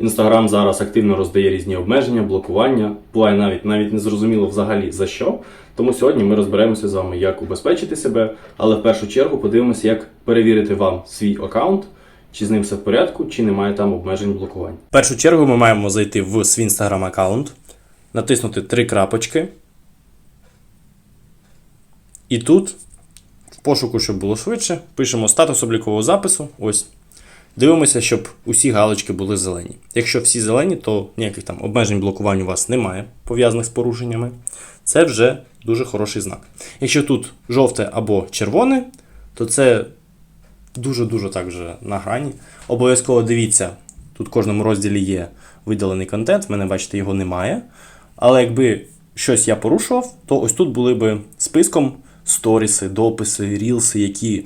Інстаграм зараз активно роздає різні обмеження, блокування. Буває навіть навіть не зрозуміло взагалі за що. Тому сьогодні ми розберемося з вами, як убезпечити себе, але в першу чергу подивимося, як перевірити вам свій аккаунт, чи з ним все в порядку, чи немає там обмежень блокувань. В першу чергу ми маємо зайти в свій Instagram аккаунт, натиснути три крапочки. І тут, в пошуку, щоб було швидше, пишемо статус облікового запису. Ось. Дивимося, щоб усі галочки були зелені. Якщо всі зелені, то ніяких там обмежень блокувань у вас немає, пов'язаних з порушеннями. Це вже дуже хороший знак. Якщо тут жовте або червоне, то це дуже-дуже так вже на грані. Обов'язково дивіться, тут в кожному розділі є видалений контент, в мене, бачите, його немає. Але якби щось я порушував, то ось тут були би списком сторіси, дописи, рілси, які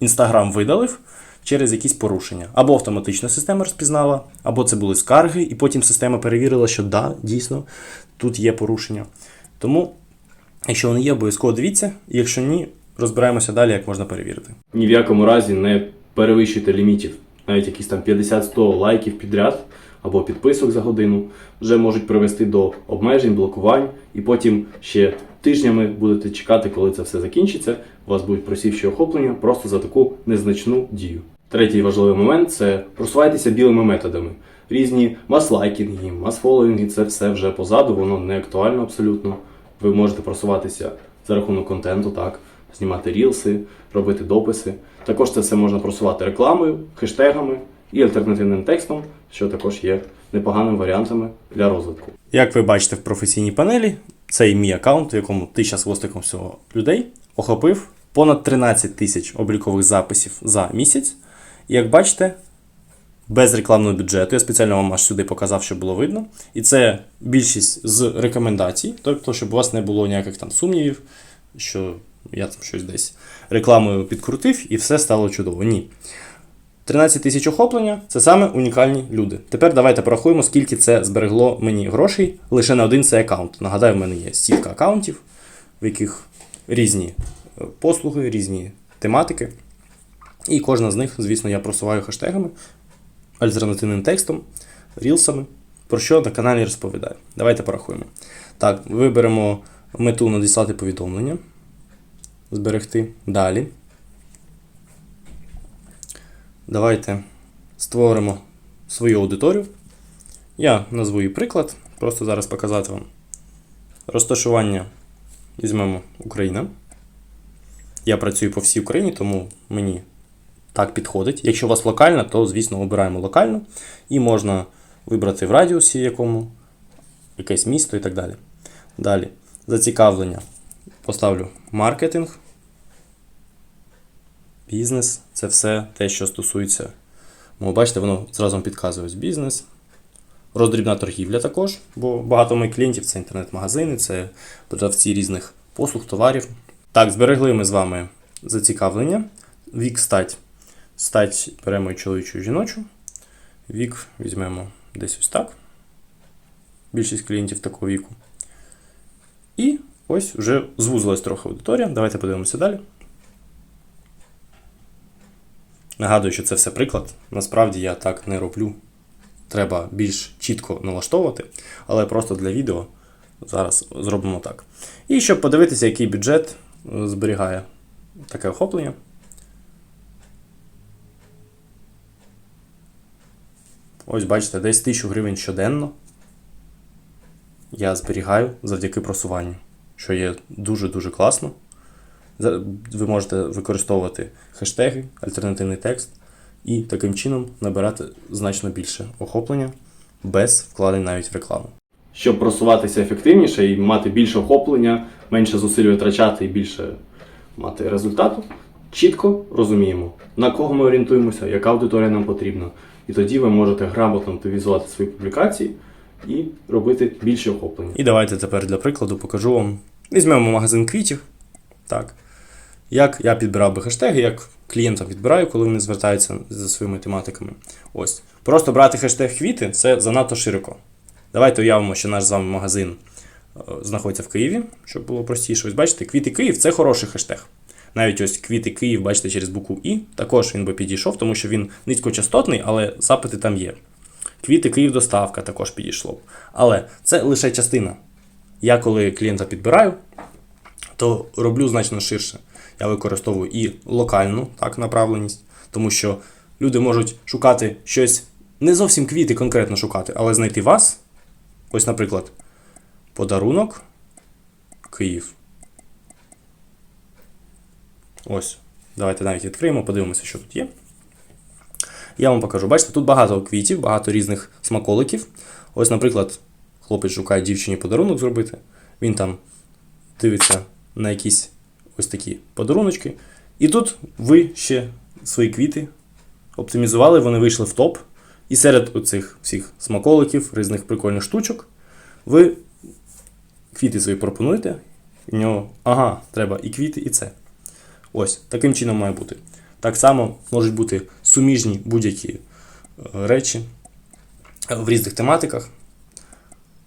Інстаграм видалив через якісь порушення. Або автоматична система розпізнала, або це були скарги, і потім система перевірила, що да, дійсно, тут є порушення. Тому, якщо вони є, обов'язково дивіться, якщо ні, розбираємося далі, як можна перевірити. Ні в якому разі не перевищуйте лімітів. Навіть якісь там 50-100 лайків підряд або підписок за годину вже можуть привести до обмежень, блокувань, і потім ще тижнями будете чекати, коли це все закінчиться. У вас будуть просівші охоплення просто за таку незначну дію. Третій важливий момент це просувайтеся білими методами. Різні маслайкінги, масфоловінги це все вже позаду, воно не актуально абсолютно. Ви можете просуватися за рахунок контенту, так, знімати рілси, робити дописи. Також це все можна просувати рекламою, хештегами і альтернативним текстом, що також є непоганими варіантами для розвитку. Як ви бачите в професійній панелі, цей мій аккаунт, в якому тисяча з хвостиком всього людей, охопив понад 13 тисяч облікових записів за місяць. Як бачите, без рекламного бюджету, я спеціально вам аж сюди показав, щоб було видно. І це більшість з рекомендацій, тобто, щоб у вас не було ніяких там сумнівів, що я там щось десь рекламою підкрутив і все стало чудово. Ні. 13 тисяч охоплення це саме унікальні люди. Тепер давайте порахуємо, скільки це зберегло мені грошей лише на один цей аккаунт. Нагадаю, в мене є сітка аккаунтів, в яких різні е, послуги, різні тематики. І кожна з них, звісно, я просуваю хештегами, альтернативним текстом, рілсами, про що на каналі розповідаю. Давайте порахуємо. Так, виберемо мету надіслати повідомлення. Зберегти. Далі. Давайте створимо свою аудиторію. Я назву її приклад, просто зараз показати вам. Розташування візьмемо Україна. Я працюю по всій Україні, тому мені так підходить. Якщо у вас локальна, то, звісно, обираємо локальну. І можна вибрати в радіусі якому, якесь місто і так далі. Далі. Зацікавлення. Поставлю маркетинг бізнес це все те, що стосується. Ну, бачите, воно зразу вам підказує бізнес. Роздрібна торгівля також, бо багато моїх клієнтів це інтернет-магазини, це продавці різних послуг, товарів. Так, зберегли ми з вами зацікавлення. Вік стать. Стать беремо чоловічу жіночу. Вік візьмемо десь ось так. Більшість клієнтів такого віку. І ось вже звузилась трохи аудиторія. Давайте подивимося далі. Нагадую, що це все приклад. Насправді я так не роблю. Треба більш чітко налаштовувати, але просто для відео зараз зробимо так. І щоб подивитися, який бюджет е, зберігає таке охоплення. Ось бачите, десь 1000 гривень щоденно я зберігаю завдяки просуванню, що є дуже-дуже класно. Ви можете використовувати хештеги, альтернативний текст і таким чином набирати значно більше охоплення без вкладень навіть в рекламу. Щоб просуватися ефективніше і мати більше охоплення, менше зусиль витрачати і більше мати результату, чітко розуміємо, на кого ми орієнтуємося, яка аудиторія нам потрібна. І тоді ви можете грамотно активізувати свої публікації і робити більше охоплення. І давайте тепер для прикладу покажу вам. Візьмемо магазин квітів. Так. Як я підбирав би хештеги, як клієнтам підбираю, коли вони звертаються за своїми тематиками. Ось. Просто брати хештег квіти це занадто широко. Давайте уявимо, що наш з вами магазин е, знаходиться в Києві, щоб було простіше. Ось бачите, квіти Київ це хороший хештег. Навіть ось квіти Київ, бачите, через букву І, також він би підійшов, тому що він низькочастотний, але запити там є. Квіти Київ доставка також підійшло б. Але це лише частина. Я коли клієнта підбираю, то роблю значно ширше. Я використовую і локальну так, направленість, тому що люди можуть шукати щось, не зовсім квіти конкретно шукати, але знайти вас. Ось, наприклад, подарунок Київ. Ось. Давайте навіть відкриємо, подивимося, що тут є. Я вам покажу. Бачите, тут багато квітів, багато різних смаколиків. Ось, наприклад, хлопець шукає дівчині подарунок зробити. Він там дивиться на якісь ось такі подаруночки. І тут ви ще свої квіти оптимізували, вони вийшли в топ. І серед оцих всіх смаколиків, різних прикольних штучок, ви квіти свої пропонуєте. І в нього, ага, треба і квіти, і це. Ось, таким чином має бути. Так само можуть бути суміжні будь-які е, речі е, в різних тематиках.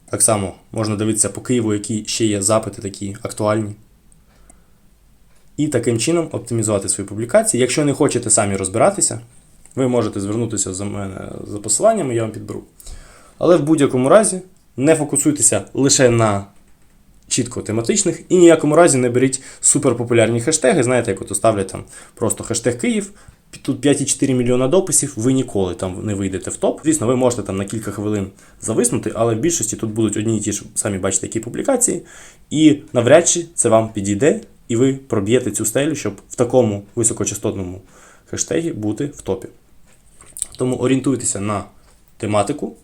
Так само можна дивитися по Києву, які ще є запити такі актуальні. І таким чином оптимізувати свої публікації. Якщо не хочете самі розбиратися, ви можете звернутися за мене за посиланнями, я вам підберу. Але в будь-якому разі не фокусуйтеся лише на чітко тематичних і ніякому разі не беріть суперпопулярні хештеги. Знаєте, як от ставлять там просто хештег Київ. Тут 5,4 мільйона дописів, ви ніколи там не вийдете в топ. Звісно, ви можете там на кілька хвилин зависнути, але в більшості тут будуть одні і ті ж самі бачите, які публікації. І навряд чи це вам підійде, і ви проб'єте цю стелю, щоб в такому високочастотному хештегі бути в топі. Тому орієнтуйтеся на тематику,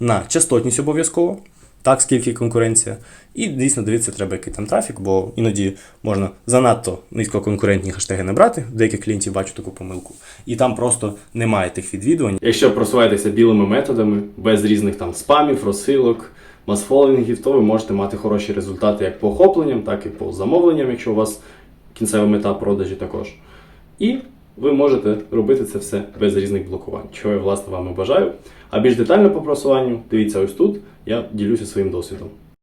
на частотність обов'язково, так скільки конкуренція. І дійсно дивитися треба, який там трафік, бо іноді можна занадто низькоконкурентні хештеги набрати. Деяких клієнтів бачу таку помилку. І там просто немає тих відвідувань. Якщо просуваєтеся білими методами, без різних там спамів, розсилок, масфолінгів, то ви можете мати хороші результати як по охопленням, так і по замовленням, якщо у вас кінцева мета продажі також. І ви можете робити це все без різних блокувань, чого я власне вам і бажаю. А більш детально по просуванню, дивіться ось тут, я ділюся своїм досвідом.